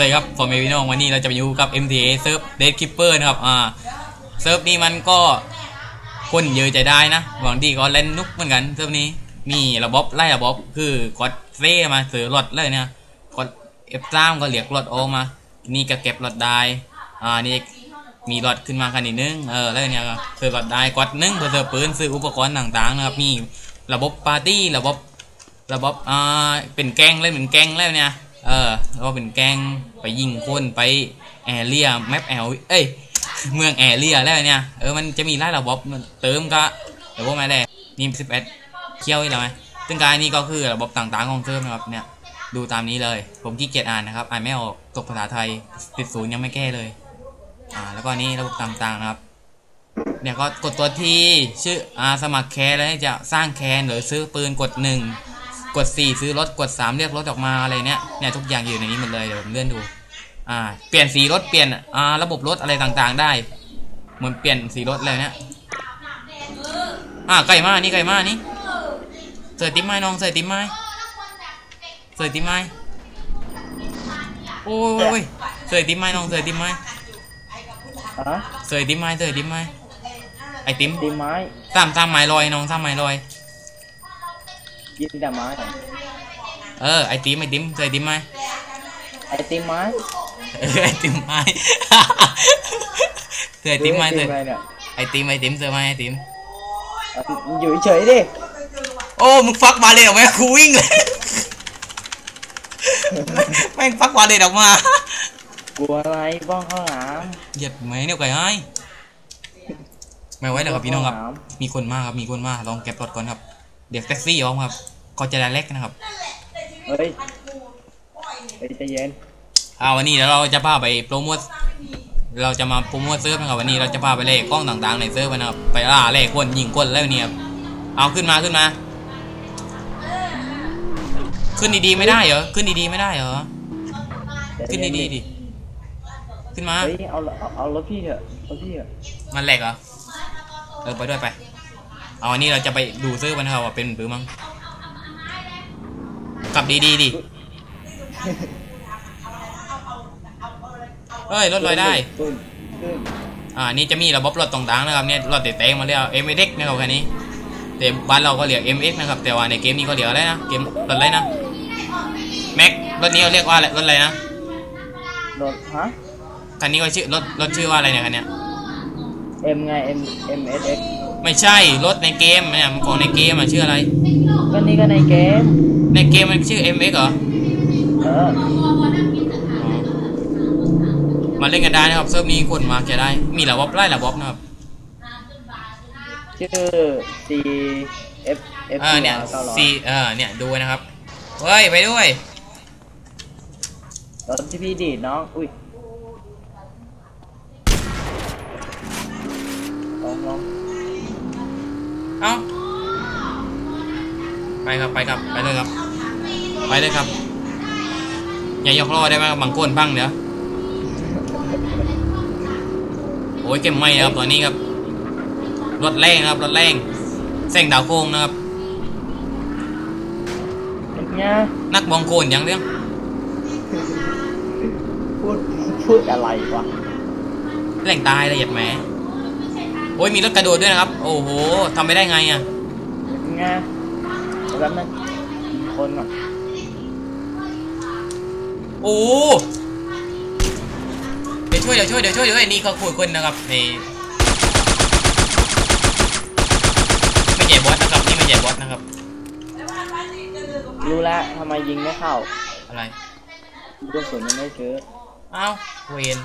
สวัสดีครับผมเอวินองวันนี้เราจะไปอยู่กับ MTA เซิร์ฟเดดคิปเปอร์นะครับ อ่า เซิร์ฟนี้มันก็คนเยอะใจได้นะบางทีก็เล่นนุกเหมือนกัน เซิร์ฟนี้ มีระบบไล่ระบบคือกดเซ่มาเสือรถเลยเนี่ยกด F3 ก็เหลียกรถออกมา นี่ก็เก็บรถได้ อ่า นี่มีรถขึ้นมาคันนี้นึง เออ แล้วเนี่ยก็ซื้อรถได้กดนึงเพื่อซื้อปืนซื้ออุปกรณ์ต่างๆนะครับ มีระบบปาร์ตี้ ระบบ ระบบ อ่า เป็นแกงเล่นเป็นแกงแล้วเนี่ย เออแล้วก็เป็นแก๊งไปยิงคนไปแอเรียแมปแอลเอ้ยเมืองแอเรียแล้วเนี่ยเออมันจะมีไล่ระบบมันเติมก็เดี๋ยวพวกมาได้นี่สิบเอ็ดเคี่ยวอีกแล้วไหมซึ่งการนี้ก็คือระบบต่างๆของเซิร์ฟนะครับเนี่ยดูตามนี้เลย ผมขี้เกียจอ่านนะครับอ่านไม่ออกตกภาษาไทยติดศูนย์ยังไม่แก้เลยอ่าแล้วก็นี่ระบบต่างๆนะครับเนี่ยก็กดตัวที่ชื่ออ่าสมัครแคนแล้วจะสร้างแคนหรือซื้อปืนกดหนึ่ง กด 4 ซื้อรถกด 3 เรียกรถออกมาอะไรเนี่ยเนี่ยทุกอย่างอยู่ในนี้หมดเลยเดี๋ยวผมเลื่อนดูอ่าเปลี่ยนสีรถเปลี่ยนอ่าระบบรถอะไรต่างๆ ได้เหมือนเปลี่ยนสีรถเลยเนี่ยอ่าไก่มานี่ไก่มานี่เสยติ๊มไม้น้องเสยติ๊มไม้เสยติ๊มไม้โอ้ยเสยติ๊มไม้น้องเสยติ๊มไม้ฮะเสยติ๊มไม้เสยติ๊มไม้ไอติ๊มตีไม้สามสามไม้ลอยน้องสามไม้ลอย กินแต่ไม้เหรอเออไอติ๊มไอติ๊มเสยติ๊มไม้ไอติมไม้เออไอติ๊มไม้เสยติ๊มไม้เสยอะไรเนี่ยไอติ๊มไอติ๊มเสยไม้ไอติ๊มเอาอยู่เฉยๆดิโอ้มึงฟักบาเลตออกมากูวิ่งเลยแม่งฟักบาเลตออกมากลัวอะไรบ้องข้าวหลามเหยียดไหมเนี่ยไก่ให้ไม่ไหวแล้วครับพี่น้องครับ มีคนมากครับ มีคนมากลองเก็บรถก่อนครับ เดี๋ยวแท็กซี่ออกครับก็จะได้เล็กนะครับ เฮ้ยเฮ้ยใจเย็นอ่าวันนี้เดี๋ยวเราจะพาไปโปรโมทเราจะมาโปรโมทเซิร์ฟนะครับวันนี้เราจะพาไปเล่กล้องต่างๆในเซิร์ฟนะครับไปล่าเล่คนยิงคนแล้วเนี่ยครับเอาขึ้นมาขึ้นมา ขึ้นดีๆไม่ได้เหรอขึ้นดีๆไม่ได้เหรอใจขึ้นเย็ดีๆดิขึ้นมาเฮ้ยเอาเอาเอารถพี่เถอะรถพี่เถอะมันแหลกเหรอเออไปด้วยไป เอาวันนี้เราจะไปดูเซิร์ฟกันนะครับว่าเป็นหรือมั้งกลับดีๆดิเฮ้ยรถลอยได้ขึ้นขึ้นอ่านี่จะมีระบบรถต่างๆนะครับเนี่ยรถเตะๆมาเรียก MX นะครับคันนี้แต่บ้านเราก็เรียก MX นะครับแต่ว่าในเกมนี้เขาเรียกอะไรนะเกมรถอะไรนะแม็กรถนี้เขาเรียกว่าอะไรรถอะไรนะรถฮะคันนี้ก็ชื่อรถรถชื่อว่าอะไรเนี่ยคันเนี้ย M ไง M M S X ไม่ใช่รถในเกมเนี่ยมันของในเกมอะชื่ออะไร ก็นี่ก็ในเกม ในเกมมันชื่อ MX เหรอเอออ๋อมาเล่นกันได้นะครับเซิร์ฟนี้คนมาจะได้ มีระบบไล่ระบบนะครับชื่อ C F F เออเนี่ยเก้าร้อยซีเออเนี่ยดูนะครับเฮ้ยไปด้วยรถที่พี่ดีดน้องอุ้ยลองลอง เอ้าไปครับไปครับไปเลยครับ ไปเลยครับ อย่ายกล้อได้ไหมครับบางคนบ้างเดี๋ยวโอ้ยเก็บไม่นะครับตอนนี้ครับรถแรงครับรถแรงเส้งดาวโค้งนะครับเป็นไงนักบองโกนอย่างเรื่องพูดพูดอะไรวะแรงตายละเอียดแหมโอ้ยมีรถกระโดดด้วยนะครับ โอ้โหทำไปได้ไงอะเป็นไงเดี๋ยวแป๊บนึงมีคนก่อนโอ้โหเดี๋ยวช่วยเดี๋ยวช่วยเดี๋ยวช่วยเดี๋ยวไอ้นี่เขาคุยคนนะครับนี่ไม่ใช่บอสนะครับนี่ไม่ใช่บอสนะครับรู้แล้วทำไมยิงไม่เข้าอะไรลูกกระสุนยังไม่ซื้อเอ้าเวน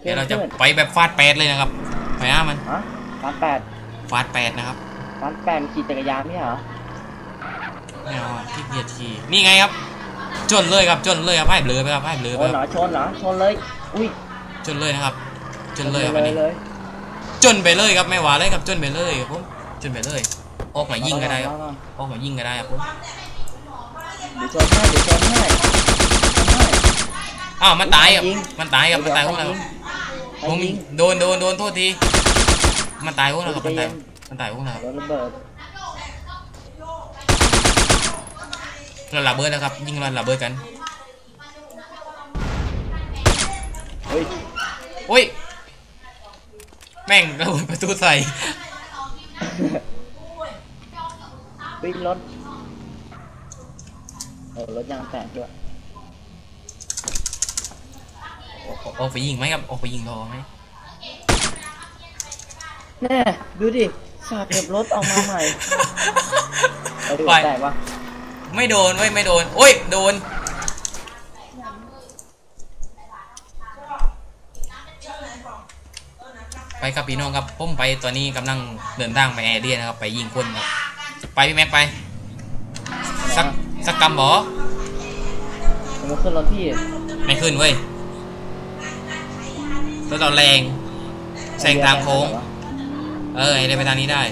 เดี๋ยวเราจะไปแบบฟาดแปดเลยนะครับไปอะมันฮะร้านแปดฟาดแปดนะครับร้านแปดมันขี่จักรยานไม่ใช่เหรอไม่เอาอะที่เกียจขี่นี่ไงครับ จนเลยครับจนเลยครับให้เบลอไปครับให้เบลอโอ้ไปเหครรับอชนเหรอชนเลย อุ้ยจนเลยนะครับ จนเลยครับเลอันยนี้เลยจนไปเลยครับไม่หวาเลยครับจนไปเลยครับผมจนไปเลย ออกมายิงก็ได้ครับเอาออกมายิงก็ได้ครับผมเดี๋ยวชนให้เดี๋ยวชนให้ชนให้อ้าวมันตายครับยิงมันตายครับมันตายพวกเราใคร ผมยิงโดนโดนโดนโทษที มันตายพวกเราครับมันตายใจเย็นมันตายพวกเราครับรถระเบิดเราระเบิดแล้วครับ ยิงเราระเบิดกันเฮ้ยโอ้ยแม่งระเบิดประตูใส่วิ่งรถเออรถยางแตกด้วย ออกไปยิงไหมครับออกไปยิงรอไหมแน่ดูดิสาดเก็บรถออกมาใหม่ไปแตกปะไม่โดนเว้ยไม่โดน โอ้ย โดน ไปครับพี่น้องครับผมไปตอนนี้กำลังเดินทางไปแอเรียนะครับ ไปยิงคนครับ ไปพี่แม็กไป สักสักกำบอมันมาขึ้นรถพี่ ไม่ขึ้นเว้ย รถเราแรงแซงทางโค้ง เออไอ้เดินไปทางนี้ได้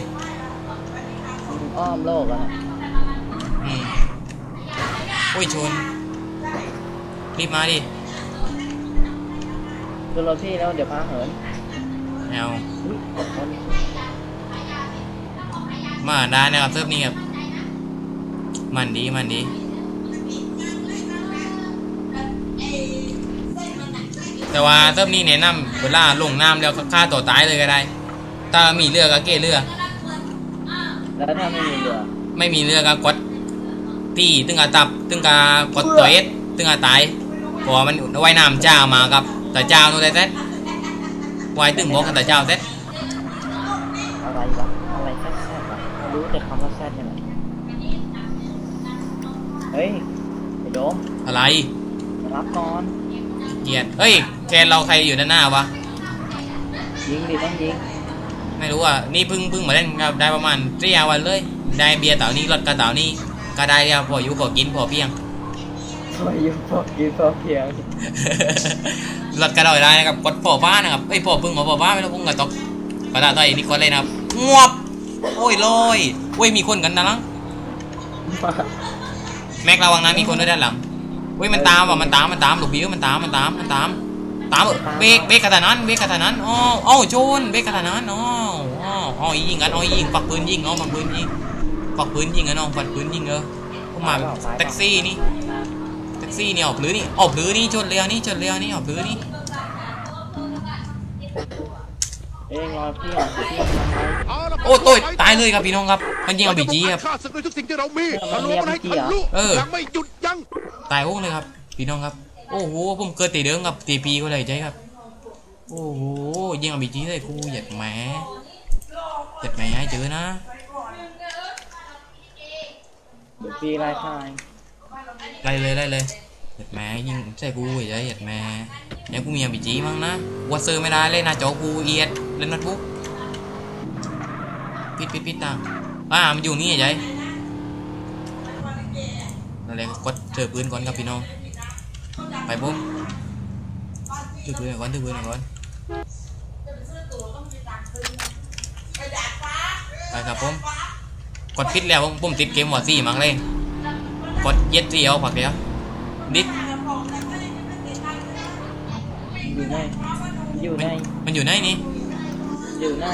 มันอ้อมโลกแล้วนะอืมอุ้ยชนรีบมาดิขึ้นรถพี่แล้วเดี๋ยวพาเหินไม่เอาอุ๊ยกดคนมาได้นะครับเซิร์ฟนี้ครับมันดีมันดี แต่ว่าเซิร์ฟนี้แนะนำเวลาลงน้ำแล้วก็ฆ่าตัวตายเลยก็ได้ ถ้ามีเรือก็เกเรือ แล้วถ้าไม่มีเรือ ไม่มีเรือก็กดตีตึงอาตับตึงกากดตัวเอสตึงอาตายเพราะว่ามันว่ายน้ำเจ้ามากับ แต่เจ้าโน่นแต่เซ็ตว่ายตึงบอกกันแต่เจ้าเซ็ตอะไรวะอะไรแซ่บๆวะรู้แต่คำว่าแซ่บเนี่ยแหละเฮ้ยไอ้โดมอะไรมารับก่อน เกลียดเฮ้ยแคนเราใครอยู่ด้านหน้าวะ ยิงดิต้องยิงไม่รู้อะ นี่เพิ่งเพิ่งมาเล่นครับได้ประมาณสี่ห้าวันเลย ได้เบียร์เต่านี้รถกระเต่านี้ก็ได้เดียวพออยู่พอกินพอเพียงพออยู่พอกินพอเพียงรถกระเต่าได้นะครับกดพอบ้านนะครับเอ้ยพอพึ่งมาพอบ้านไม่ต้องพึ่งกระตกกระดาษไทยนี่กดเลยนะครับงวบโอ้ยลอยโอ้ยมีคนกันนะลังแม็กระวังนะมีคนด้วยด้านหลัง โอ้ยมันตามว่ะมันตามมันตามลูกบิวมันตามมันตามมันตามตามเออเบรกเบรกกระถานั้นเบรกกระถานั้นอ๋อเอ้าโจนเบรกกระถานั้นอ๋ออ๋ออ๋อยิงกันอ๋อยิงปักปืนยิงอ๋อปักปืนยิงปักปืนยิงอะน้องปักปืนยิงเออผมมาแบบแท็กซี่นี่แท็กซี่นี่ออกหรือนี่ออกหรือนี่ชนเรือนี่ชนเรือนี่ออกหรือนี่ เอ้ยรอพี่อะพี่ทำไมโอ้โต้ยตายเลยครับพี่น้องครับ มันยิงเอาบีจีครับข้าศึกด้วยทุกสิ่งที่เรามีเออทะลุมันให้ทะลุเออยังไม่หยุดยั้งตายโอ้งเลยครับ พี่น้องครับ โอ้โหผมเกิดตีเดิมกับตีปีก็เลยใจครับ โอ้โหยิงเอาบีจีเลยกูเหยียดแหมเหยียดแหมให้เจอนะเดี๋ยวพี่ไล่ฆ่าเองไล่เลยไล่เลย เหยียดแหมยิงใส่กูเหยียดเหยียดแมเนี่ยกูมีอาบีจีมั้งนะวัดเซอร์ไม่ได้เล่นหน้าจอกูเอียดเล่นน้ตบุ๊กปิดปิดปิดตังอ่ามันอยู่นี่ไอ้ใจนั่นแหละกดเจอปืนก่อนครับพี่น้องไปปุ๊บถือปืนก่อนถือปืนก่อนไปครับผมกดพิดแล้วผมติดเกมวอร์ซี่มั้งเลยกดเย็ดซี่เอาผักเดียว ดิดอยู่ในอยู่ในมันอยู่ไหนนี่อยู่ใน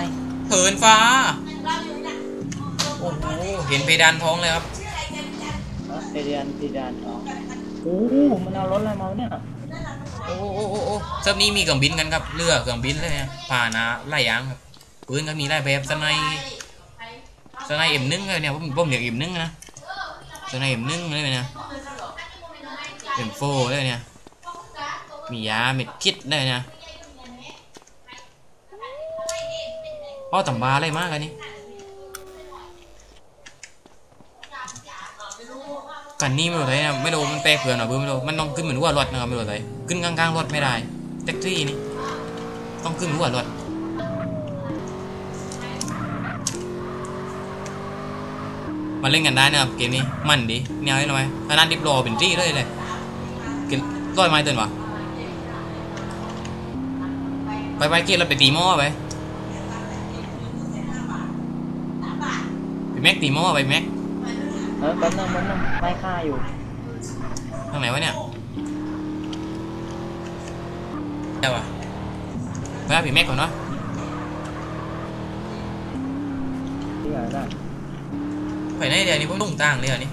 เหินฟ้า โอ้โหเห็นเพดานท้องเลยครับเอาเพดานเพดานอ๋อโอ้โหมันเอารถอะไรมาเนี่ยโอ้โหโอ้โหโอ้โหเซิร์ฟนี้มีเครื่องบินกันครับเรือเครื่องบินเลยนะผ่านะไล่ยางครับปืนก็มีไล่แบบสไนสไนเอ็มนึ่งเลยเนี่ยผมผมเรียกเอ็มนึ่งนะสไนเอ็มนึ่งเลยเนี่ยเอ็ มโฟเลยเนี่ย มียาเม็ดคิดเลยเนี่ยป้อตำบาอะไรมากอันนี้กันนี่ไม่รู้ไงนะไม่รู้มันแปลเผื่อหน่อยเพื่อไม่รู้มันต้องขึ้นเหมือนหัวรถนะครับไม่รู้ไงขึ้นกลางๆรถไม่ได้แท็กซี่นี่ต้องขึ้นหัวรถมาเล่นกันได้นะครับเกมนี้มันดีแนวนี้หน่อยขนาดดิบโลเป็นที่เลยเลย กินร้อยไม้เตือนวะไปไปเกมเราไปตีหม้อไปไปแม็กตีหม้อไปแม็กเออแป๊บนึงแป๊บนึงไล่ฆ่าอยู่ทางไหนวะเนี่ยได้ปะไปหาผีแม็กก่อนเนาะที่ไหนได้ไปไหนเดี๋ยวนี้ผมลงต่างเลยเหรอนี่